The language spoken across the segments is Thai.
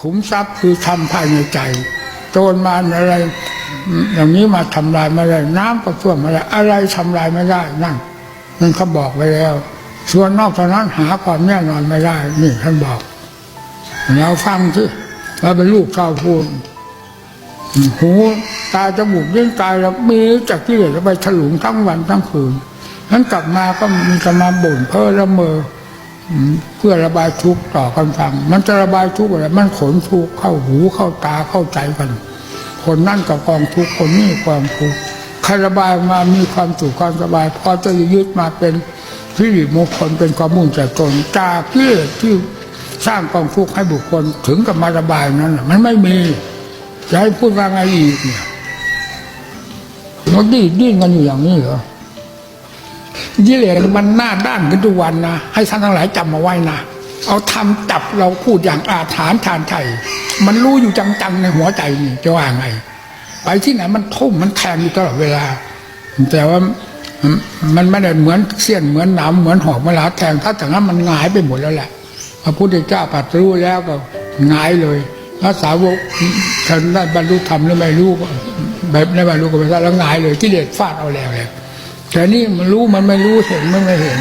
ขุมทรัพย์คือทำภายในใจ โจรมาอะไร อย่างนี้มาทำลายไม่ได้น้ำก็ท่วมไม่ได้อะไรทำลายไม่ได้นั่นนั่นเขาบอกไว้แล้ว ส่วนนอกจากนั้นหาความแน่นอนไม่ได้ นี่ท่านบอกเราฟังที่เราเป็นลูกชาวพูนหูตาจมูกยิ่งตายแล้วมีจากที่เหลือไปถลุงทั้งวันทั้งคืนนั้นกลับมาก็มีกมาบ่นเพ้อละเมอ เพื่อระบายทุกข์ต่อกันฟัง มันจะระบายทุกข์อะไรมันขนทุกข์เข้าหูเข้าตาเข้าใจกัน คนนั่นกับกองทุกข์คนนี้กองทุกข์ใครระบายมามีความสุขความสบายพอจะยึดมาเป็นที่ริมงคลเป็นความมุ่งใจตนจากที่ที่สร้างกองทุกข์ให้บุคคลถึงกับมาระบายนั้นมันไม่มีจะให้พูดว่าไงอีกเนี่ยมันดิ้นดิ้นกันอยู่อย่างนี้เหรอ ยิ่เหลมันหน้าด้านกันทุกวันนะให้ท่านทั้งหลายจำมาไว้นะเอาทำจับเราพูดอย่างอาถรรพ์ทานไทยมันรู้อยู่จังๆในหัวใจนี่จะว่าไง ไปที่ไหนมันทุ่มมันแทงอยู่ตลอดเวลา แต่ว่ามันไม่ได้เหมือนเสี้ยนเหมือนหนามเหมือนหอกเวลาแทงถ้าแต่งั้นมันหงายไปหมดแล้วแหละพระพุทธเจ้าปัดรู้แล้วก็หงายเลยพระสาวกท่านได้บรรลุธรรมหรือไม่รู้แบบไม่บรรลุก็ไม่ทราบแล้วหงายเลยกิเลสฟาดเอาแล้วเลย แต่นี่มันรู้มันไม่รู้เห็นมันไม่เห็น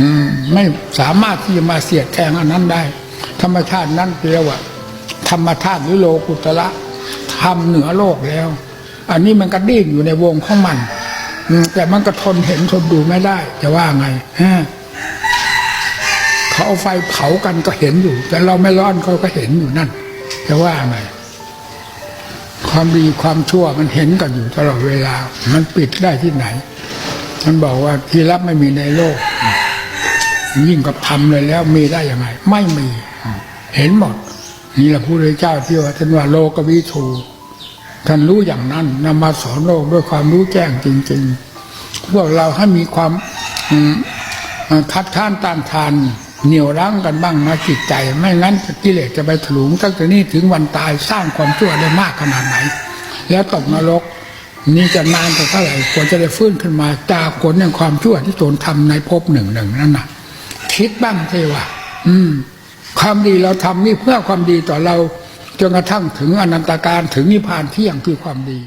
อืม ไม่สามารถที่จะมาเสียดแทงอันนั้นได้ ธรรมชาตินั้นเรียกว่า ธรรมธาตุหรือโลกุตระทำเหนือโลกแล้ว อันนี้มันก็ดิ้นอยู่ในวงของมันอืมแต่มันก็ทนเห็นทนดูไม่ได้ จะว่าไงฮะเขาเอาไฟเผากันก็เห็นอยู่ แต่เราไม่ร้อนเขาก็เห็นอยู่นั่น จะว่าไงความดีความชั่วมันเห็นกันอยู่ตลอดเวลา มันปิดได้ที่ไหน มันบอกว่าที่รับไม่มีในโลก ยิ่งกับทำเลยแล้วมีได้ยังไง ไม่มี เห็นหมด นี่แหละพระพุทธเจ้าที่ว่าท่านว่าโลกวิทูท่านรู้อย่างนั้นนำมาสอนโลกด้วยความรู้แจ้งจริง ๆ พวกเราให้มีความอืมคัดค้านต้านทานเหนี่ยวรั้งกันบ้างนะจิตใจ ไม่งั้นกิเลสจะไปถลุงตั้งแต่นี้ถึงวันตายสร้างความชั่วได้มากขนาดไหน แล้วตกนรก นี่จะนานไปเท่าไหร่กว่าจะได้ฟื้นขึ้นมาจากผลแห่งความชั่วที่ตนทำในภพหนึ่งหนึ่งนั่นน่ะ คิดบ้างเทว่าอืม ความดีเราทำนี่เพื่อความดีต่อเราจนกระทั่งถึงอนันตการถึงนิพพานเที่ยงคือความดี